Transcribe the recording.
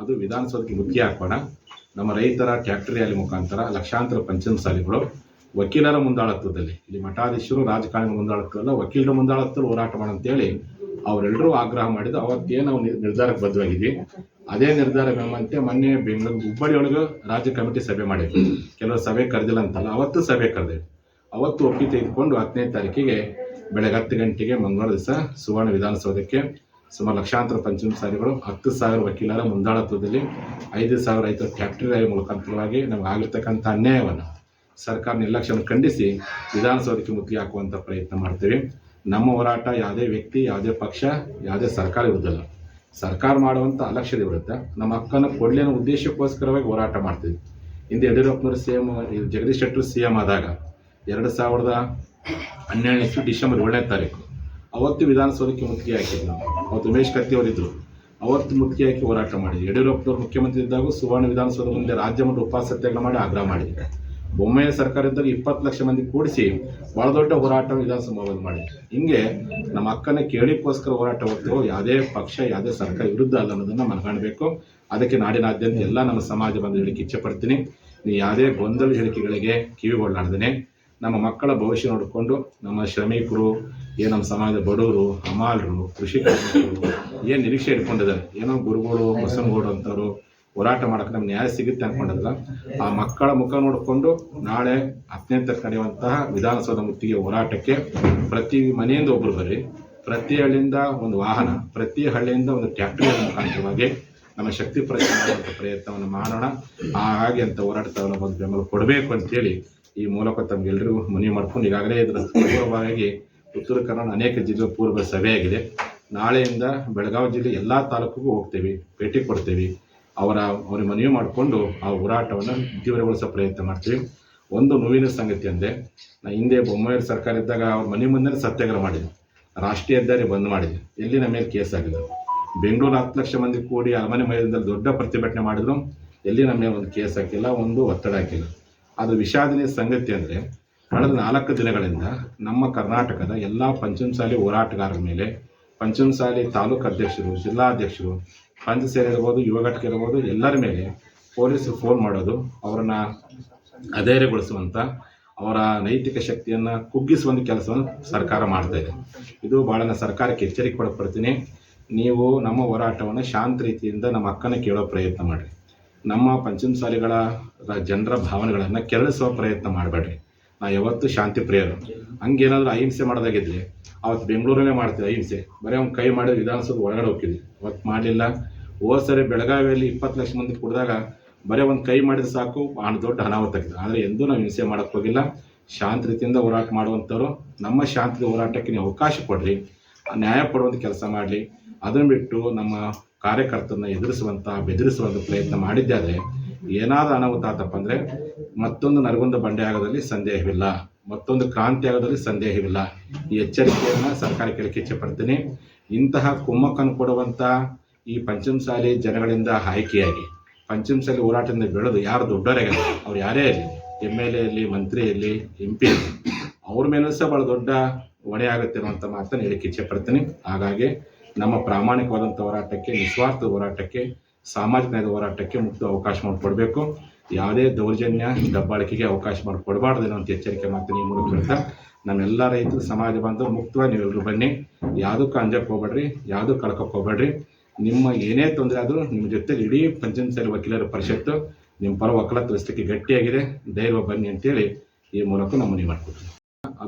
ಅದು ವಿಧಾನಸೌಧಕ್ಕೆ ಮುಖ್ಯ ಹಾಕೋಣ ನಮ್ಮ ರೈತರ ಟ್ಯಾಕ್ಟರ್ ರ್ಯಾಲಿ ಮುಖಾಂತರ ಲಕ್ಷಾಂತರ ಪಂಚಮಸಾಲಿಗಳು ವಕೀಲರ ಮುಂದಾಳತ್ವದಲ್ಲಿ. ಇಲ್ಲಿ ಮಠಾಧೀಶರು ರಾಜಕಾರಣಿಗಳ ಮುಂದಾಳತ್ವದಲ್ಲ ವಕೀಲರ ಮುಂದಾಳತ್ವದಲ್ಲಿ ಹೋರಾಟ ಮಾಡಂತೇಳಿ ಅವರೆಲ್ಲರೂ ಆಗ್ರಹ ಮಾಡಿದ್ದು ಅವತ್ತೇನು ನಾವು ನಿರ್- ನಿರ್ಧಾರಕ್ಕೆ ಬದ್ಧವಾಗಿದ್ವಿ. ಅದೇ ನಿರ್ಧಾರ ಎಂಬಂತೆ ಮೊನ್ನೆ ಬೆಂಗಳೂರು, ಹುಬ್ಬಳ್ಳಿ ಒಳಗೆ ರಾಜ್ಯ ಕಮಿಟಿ ಸಭೆ ಮಾಡಿದ್ವಿ. ಕೆಲವರು ಸಭೆ ಕರೆದಿಲ್ಲ ಅಂತಲ್ಲ, ಅವತ್ತು ಸಭೆ ಕರೆದೆ ಅವತ್ತು ಒಪ್ಪಿಗೆ ತೆಗೆದುಕೊಂಡು ಹತ್ತನೇ ತಾರೀಕಿಗೆ ಬೆಳಗ್ಗೆ ಹತ್ತು ಗಂಟೆಗೆ ಮಂಗಳವಾರ ದಿವಸ ಸುವರ್ಣ ವಿಧಾನಸೌಧಕ್ಕೆ ಸುಮಾರು ಲಕ್ಷಾಂತರ ಪಂಚಮಸಾಲಿಗಳು ಹತ್ತು ಸಾವಿರ ವಕೀಲರ ಮುಂದಾಳತ್ವದಲ್ಲಿ, ಐದು ಸಾವಿರ ರೈತರ ಫ್ಯಾಕ್ಟರಿ ಮುಖಾಂತರವಾಗಿ ನಮ್ಗೆ ಆಗಿರ್ತಕ್ಕಂಥ ಅನ್ಯಾಯವನ್ನು ಸರ್ಕಾರ ನಿರ್ಲಕ್ಷ್ಯವನ್ನು ಖಂಡಿಸಿ ವಿಧಾನಸೌಧಕ್ಕೆ ಮುತ್ತಿಗೆ ಹಾಕುವಂಥ ಪ್ರಯತ್ನ ಮಾಡ್ತೀವಿ. ನಮ್ಮ ಹೋರಾಟ ಯಾವುದೇ ವ್ಯಕ್ತಿ, ಯಾವುದೇ ಪಕ್ಷ, ಯಾವುದೇ ಸರ್ಕಾರ ವಿರುದ್ಧಲ್ಲ ಸರ್ಕಾರ ಮಾಡುವಂಥ ಅಲಕ್ಷ್ಯದ ವಿರುದ್ಧ ನಮ್ಮ ಹಕ್ಕನ್ನು ಕೊಡಲಿ ಅನ್ನೋ ಉದ್ದೇಶಕ್ಕೋಸ್ಕರವಾಗಿ ಹೋರಾಟ ಮಾಡ್ತೀವಿ. ಹಿಂದೆ ಯಡಿಯೂರಪ್ಪನವರು ಸಿ ಎಂ ಜಗದೀಶ್ ಶೆಟ್ಟರು ಸಿ ಎಂ ಆದಾಗ ಎರಡು ಸಾವಿರದ ಹನ್ನೆರಡನೇ ಇಸ್ವಿ ಡಿಸೆಂಬರ್ ಏಳನೇ ತಾರೀಕು, ಅವತ್ತು ವಿಧಾನಸೌಧಕ್ಕೆ ಮುತ್ತಿಗೆ ಹಾಕಿದ್ವಿ ನಾವು. ಅವತ್ತು ಉಮೇಶ್ ಕತ್ತಿ ಅವರಿದ್ದರು ಅವತ್ತು ಮುಖ್ಯ ಹಾಕಿ ಹೋರಾಟ ಮಾಡಿದ್ವಿ ಯಡಿಯೂರಪ್ಪನವರು ಮುಖ್ಯಮಂತ್ರಿ ಇದ್ದಾಗ ಸುವರ್ಣ ವಿಧಾನಸೌಧ ಮುಂದೆ ರಾಜ್ಯ ಮಟ್ಟ ಮಾಡಿ ಆಗ್ರಹ ಮಾಡಿದ್ವಿ ಬೊಮ್ಮೆಯ ಸರ್ಕಾರ ಇದ್ದಾಗ ಇಪ್ಪತ್ತು ಲಕ್ಷ ಮಂದಿ ಕೂಡಿಸಿ ಬಹಳ ದೊಡ್ಡ ಹೋರಾಟ ವಿಧಾನಸಭೆ ಮಾಡಿ ಹಿಂಗೆ ನಮ್ಮ ಅಕ್ಕನ ಕೇಳಿಕೋಸ್ಕರ ಹೋರಾಟ ಹೊತ್ತು ಯಾವುದೇ ಪಕ್ಷ, ಯಾವುದೇ ಸರ್ಕಾರ ವಿರುದ್ಧ ಅಲ್ಲ ಅನ್ನೋದನ್ನ ಮನಗಾಣಬೇಕು. ಅದಕ್ಕೆ ನಾಡಿನಾದ್ಯಂತ ಎಲ್ಲ ನಮ್ಮ ಸಮಾಜ ಬಂದು ಹೇಳಿಕೆ ಇಚ್ಛೆ ಪಡ್ತೀನಿ. ನೀವು ಯಾವುದೇ ಗೊಂದಲ ಹೇಳಿಕೆಗಳಿಗೆ ಕಿವಿಗೊಳ್ಳಾರ್ದೇನೆ ನಮ್ಮ ಮಕ್ಕಳ ಭವಿಷ್ಯ ನೋಡಿಕೊಂಡು ನಮ್ಮ ಶ್ರಮಿಕರು ಏನು ನಮ್ಮ ಸಮಾಜದ ಬಡವರು ಹಮಾಲರು ಕೃಷಿ ಏನು ನಿರೀಕ್ಷೆ ಇಟ್ಕೊಂಡಿದ್ದಾರೆ? ಏನೋ ಗುರುಗಳು, ಬಸವನಗೌಡ ಅಂತವರು ಹೋರಾಟ ಮಾಡಕ್ಕೆ ನಮ್ಗೆ ನ್ಯಾಯ ಸಿಗುತ್ತೆ ಅನ್ಕೊಂಡಿದ್ರಲ್ಲ, ಆ ಮಕ್ಕಳ ಮುಖ ನೋಡಿಕೊಂಡು ನಾಳೆ ಹತ್ತನೇ ನಡೆಯುವಂತಹ ವಿಧಾನಸೌಧ ಮುತ್ತಿಗೆ ಹೋರಾಟಕ್ಕೆ ಪ್ರತಿ ಮನೆಯಿಂದ ಒಬ್ಬರು ಬರ್ರಿ. ಪ್ರತಿ ಹಳ್ಳಿಯಿಂದ ಒಂದು ವಾಹನ, ಪ್ರತಿ ಹಳ್ಳಿಯಿಂದ ಒಂದು ಟ್ಯಾಕ್ಟರಿ ಮುಖಾಂತರವಾಗಿ ನಮ್ಮ ಶಕ್ತಿ ಪ್ರಯತ್ನ ಪ್ರಯತ್ನವನ್ನು ಮಾಡೋಣ. ಹಾಗೆ ಅಂತ ಹೋರಾಟ ಒಂದು ಬೆಂಬಲ ಕೊಡಬೇಕು ಅಂತೇಳಿ ಈ ಮೂಲಕ ತಮಗೆಲ್ಲರಿಗೂ ಮನವಿ ಮಾಡ್ಕೊಂಡು ಈಗಾಗಲೇ ಇದರ ಪೂರ್ವವಾಗಿ ಉತ್ತರ ಕನ್ನಡ ಅನೇಕ ಜಿಲ್ಲೆ ಪೂರ್ವ ಸಭೆಯಾಗಿದೆ ನಾಳೆಯಿಂದ ಬೆಳಗಾವಿ ಜಿಲ್ಲೆ ಎಲ್ಲ ತಾಲೂಕಿಗೂ ಹೋಗ್ತೇವೆ, ಭೇಟಿ ಕೊಡ್ತೇವೆ. ಅವರ, ಅವ್ರಿಗೆ ಮನವಿ ಮಾಡಿಕೊಂಡು ಆ ಹೋರಾಟವನ್ನು ತೀವ್ರಗೊಳಿಸೋ ಪ್ರಯತ್ನ ಮಾಡ್ತೀವಿ. ಒಂದು ನೋವಿನ ಸಂಗತಿ ಅಂದರೆ, ನಾ ಹಿಂದೆ ಬೊಮ್ಮಾಯಿ ಸರ್ಕಾರ ಇದ್ದಾಗ ಅವ್ರ ಮನೆ ಮುಂದೆ ಸತ್ಯಾಗ್ರಹ ಮಾಡಿದೆ ರಾಷ್ಟ್ರೀಯ ಹೆದ್ದಾರಿ ಬಂದ್ ಮಾಡಿದೆ ಎಲ್ಲಿ ನಮ್ಮ ಮೇಲೆ ಕೇಸ್ ಆಗಿದೆ ಬೆಂಗಳೂರು ಹತ್ತು ಲಕ್ಷ ಮಂದಿ ಕೂಡಿ ಅರಮನೆ ಮೈದಾನದಲ್ಲಿ ದೊಡ್ಡ ಪ್ರತಿಭಟನೆ ಮಾಡಿದ್ರು. ಎಲ್ಲಿ ನಮ್ಮ ಮೇಲೆ ಒಂದು ಕೇಸ್ ಹಾಕಿಲ್ಲ, ಒಂದು ಒತ್ತಡ ಹಾಕಿಲ್ಲ. ಅದು ವಿಷಾದನೀಯ ಸಂಗತಿ ಅಂದರೆ ಕಳೆದ ನಾಲ್ಕು ದಿನಗಳಿಂದ ನಮ್ಮ ಕರ್ನಾಟಕದ ಎಲ್ಲ ಪಂಚಮಸಾಲಿ ಹೋರಾಟಗಾರರ ಮೇಲೆ ಪಂಚಮಸಾಲಿ ತಾಲೂಕು ಅಧ್ಯಕ್ಷರು, ಜಿಲ್ಲಾಧ್ಯಕ್ಷರು ಪಂಚಸೇನೆ ಇರ್ಬೋದು ಯುವ ಘಟಕ ಇರ್ಬೋದು ಎಲ್ಲರ ಮೇಲೆ ಪೊಲೀಸರು ಫೋನ್ ಮಾಡೋದು, ಅವರನ್ನು ಅಧೈರ್ಯಗೊಳಿಸುವಂಥ ಅವರ ನೈತಿಕ ಶಕ್ತಿಯನ್ನು ಕುಗ್ಗಿಸುವಂಥ ಕೆಲಸವನ್ನು ಸರ್ಕಾರ ಮಾಡ್ತಾ ಇದೆ. ಇದು ಭಾಳ ಸರ್ಕಾರಕ್ಕೆ ಎಚ್ಚರಿಕೆ ಕೊಡಪಡ್ತೀನಿ ನೀವು ನಮ್ಮ ಹೋರಾಟವನ್ನು ಶಾಂತ ರೀತಿಯಿಂದ ನಮ್ಮ ಅಕ್ಕನ ಕೇಳೋ ಪ್ರಯತ್ನ ಮಾಡಿರಿ. ನಮ್ಮ ಪಂಚಮಸಾಲಿಗಳ ಜನರ ಭಾವನೆಗಳನ್ನು ಕೆರಳಿಸುವ ಪ್ರಯತ್ನ ಮಾಡಬೇಡ್ರಿ. ನಾ ಯಾವತ್ತೂ ಶಾಂತಿ ಪ್ರಿಯರು. ಹಂಗೇನಾದರೂ ಅಹಿಂಸೆ ಮಾಡೋದಾಗಿದ್ರೆ ಅವತ್ತು ಬೆಂಗಳೂರಲ್ಲೇ ಮಾಡ್ತೀವಿ ಅಹಿಂಸೆ? ಬರೀ ಅವ್ನು ಕೈ ಮಾಡಿ ವಿಧಾನಸಭೆ ಒಳಗಡೆ ಹೋಗ್ತಿದ್ವಿ. ಅವತ್ತು ಮಾಡಲಿಲ್ಲ. ಹೋದ ಸರಿ ಬೆಳಗಾವಿಯಲ್ಲಿ ಇಪ್ಪತ್ತು ಲಕ್ಷ ಮಂದಿ ಕುಡಿದಾಗ ಬರೀ ಒಂದು ಕೈ ಮಾಡಿದ್ರೆ ಸಾಕು ಭಾಳ ದೊಡ್ಡ ಅನಾಹುತ ಆಗಿದೆ. ಆದರೆ ಎಂದೂ ನಾವು ಹಿಂಸೆ ಮಾಡಕ್ಕೆ ಹೋಗಿಲ್ಲ. ಶಾಂತ ರೀತಿಯಿಂದ ಹೋರಾಟ ಮಾಡುವಂಥವ್ರು ನಮ್ಮ ಶಾಂತಿಯ ಹೋರಾಟಕ್ಕೆ ನೀವು ಅವಕಾಶ ಕೊಡ್ರಿ. ನ್ಯಾಯ ಪಡುವಂಥ ಕೆಲಸ ಮಾಡಲಿ. ಅದನ್ನು ಬಿಟ್ಟು ನಮ್ಮ ಕಾರ್ಯಕರ್ತರನ್ನ ಎದುರಿಸುವಂಥ ಬೆದರಿಸುವಂಥ ಪ್ರಯತ್ನ ಮಾಡಿದ್ದಾದರೆ ಏನಾದರೂ ಅನಾಹುತ ಆತಪ್ಪ ಅಂದರೆ ಮತ್ತೊಂದು ನರಗುಂದ ಬಂಡೆ ಆಗೋದ್ರಲ್ಲಿ ಸಂದೇಹವಿಲ್ಲ, ಮತ್ತೊಂದು ಕ್ರಾಂತಿ ಆಗದಲ್ಲಿ ಸಂದೇಹವಿಲ್ಲ. ಈ ಎಚ್ಚರಿಕೆಯನ್ನು ಸರ್ಕಾರ ಇಚ್ಛೆ ಪಡ್ತೀನಿ. ಇಂತಹ ಕುಮ್ಮಕ್ಕನ್ನು ಕೊಡುವಂಥ ಈ ಪಂಚಮಸಾಲಿ ಜನಗಳಿಂದ ಆಯ್ಕೆಯಾಗಿ, ಪಂಚಮಸಾಲಿ ಹೋರಾಟದಿಂದ ಬೆಳೆದು ಯಾರು ದೊಡ್ಡವರಾಗ್ಯಾರ ಅವ್ರು ಯಾರೇ ಇರಲಿ, ಎಂ ಎಲ್ ಎ ಇರಲಿ, ಮಂತ್ರಿ ಇರಲಿ, ಎಂ ಪಿ ಇರಲಿ, ಅವ್ರ ಮೇಲೂ ಸಹ ಭಾಳ ದೊಡ್ಡ ಹೊಣೆ ಆಗುತ್ತೆ ಅನ್ನುವಂಥ ಮಾತನ್ನು ಹೇಳಿಕೆ ಇಚ್ಛೆ ಪಡ್ತೀನಿ. ಹಾಗಾಗಿ ನಮ್ಮ ಪ್ರಾಮಾಣಿಕವಾದಂಥ ಹೋರಾಟಕ್ಕೆ, ನಿಸ್ವಾರ್ಥ ಹೋರಾಟಕ್ಕೆ ಸಾಮಾಜಿಕ ನ್ಯಾಯದ ಹೋರಾಟಕ್ಕೆ ಮುಕ್ತ ಅವಕಾಶ ಮಾಡಿಕೊಡ್ಬೇಕು. ಯಾವುದೇ ದೌರ್ಜನ್ಯ, ದಬ್ಬಾಳಿಕೆಗೆ ಅವಕಾಶ ಮಾಡಿಕೊಡಬಾರ್ದು ಅನ್ನೋಂಥ ಎಚ್ಚರಿಕೆ ಮಾತನ್ನು ಈ ಮೂಲಕ ಹೇಳ್ತಾ. ನಮ್ಮೆಲ್ಲ ರೈತರು, ಸಮಾಜ ಬಂದು ಮುಕ್ತವಾಗಿ ನೀವೆಲ್ಲರೂ ಬನ್ನಿ. ಯಾವುದಕ್ಕೂ ಅಂಜಕ್ಕೆ ಹೋಗ್ಬೇಡ್ರಿ, ಯಾವುದೂ ಕಳ್ಕೊಕ್ಕೆ ಹೋಗ್ಬೇಡ್ರಿ. ನಿಮ್ಮ ಏನೇ ತೊಂದರೆ ಆದರೂ ನಿಮ್ಮ ಜೊತೆ ಇಡೀ ಪಂಚಾಯತ್ ವಕೀಲರ ಪರಿಷತ್ತು ನಿಮ್ಮ ಪರ ಒಕ್ಕಲ ವಹಿಸಲಿಕ್ಕೆ ಗಟ್ಟಿಯಾಗಿದೆ. ಧೈರ್ಯ ಬನ್ನಿ ಅಂತೇಳಿ ಈ ಮೂಲಕ ನಮ್ಮ ಮನವಿ ಮಾಡ್ಕೊಡ್ತೀನಿ.